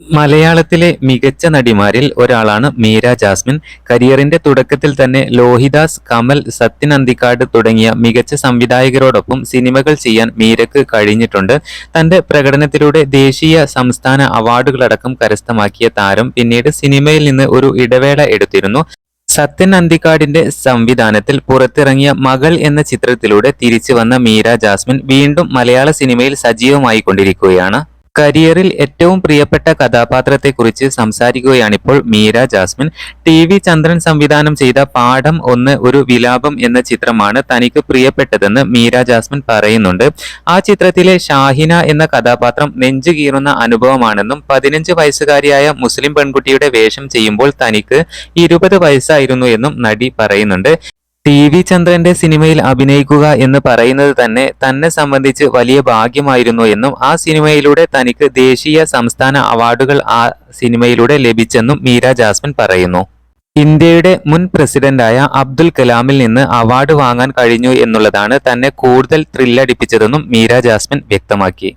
മലയാളത്തിലെ മികച്ച നടിമാരിൽ ഒരാളാണ് മീര ജാസ്മിൻ. കരിയറിന്റെ തുടക്കത്തിൽ തന്നെ ലോഹിദാസ് കമൽ സത്യൻ അന്തിക്കാട് തുടങ്ങിയ മികച്ച സംവിധായകരോടൊപ്പം സിനിമകൾ ചെയ്യാൻ മീരക്ക് കഴിഞ്ഞിട്ടുണ്ട്. തന്റെ പ്രകടനത്തിലൂടെ ദേശീയ സംസ്ഥാന അവാർഡുകളടക്കം കരസ്ഥമാക്കിയ താരം പിന്നീട് സിനിമയിൽ നിന്ന് ഒരു ഇടവേള എടുത്തിരുന്നു. സത്യൻ അന്തിക്കാടിന്റെ സംവിധാനത്തിൽ പുറത്തിറങ്ങിയ മകൾ എന്ന ചിത്രത്തിലൂടെ തിരിച്ചു വന്ന മീര ജാസ്മിൻ വീണ്ടും മലയാള സിനിമയിൽ സജീവമായി കൊണ്ടിരിക്കുകയാണ് കരിയറിൽ ഏറ്റവും പ്രിയപ്പെട്ട കഥാപാത്രത്തെക്കുറിച്ച് സംസാരിക്കുകയാണിപ്പോൾ മീര ജാസ്മിൻ. ടി വി ചന്ദ്രൻ സംവിധാനം ചെയ്ത പാഠം ഒന്ന് ഒരു വിലാപം എന്ന ചിത്രമാണ് തനിക്ക് പ്രിയപ്പെട്ടതെന്ന് മീര ജാസ്മിൻ പറയുന്നുണ്ട്. ആ ചിത്രത്തിലെ ഷാഹിന എന്ന കഥാപാത്രം നെഞ്ചു കീറുന്ന അനുഭവമാണെന്നും പതിനഞ്ച് വയസ്സുകാരിയായ മുസ്ലിം പെൺകുട്ടിയുടെ വേഷം ചെയ്യുമ്പോൾ തനിക്ക് ഇരുപത് വയസ്സായിരുന്നു എന്നും നടി പറയുന്നുണ്ട്. ടി വി ചന്ദ്രന്റെ സിനിമയിൽ അഭിനയിക്കുക എന്ന് പറയുന്നത് തന്നെ തന്നെ സംബന്ധിച്ച് വലിയ ഭാഗ്യമായിരുന്നു എന്നും ആ സിനിമയിലൂടെ തനിക്ക് ദേശീയ സംസ്ഥാന അവാർഡുകൾ ആ സിനിമയിലൂടെ ലഭിച്ചെന്നും മീര ജാസ്മിൻ പറയുന്നു. ഇന്ത്യയുടെ മുൻ പ്രസിഡന്റായ അബ്ദുൽ കലാമിൽ നിന്ന് അവാർഡ് വാങ്ങാൻ കഴിഞ്ഞു എന്നുള്ളതാണ് തന്നെ കൂടുതൽ ത്രില്ലടിപ്പിച്ചതെന്നും മീര ജാസ്മിൻ വ്യക്തമാക്കി.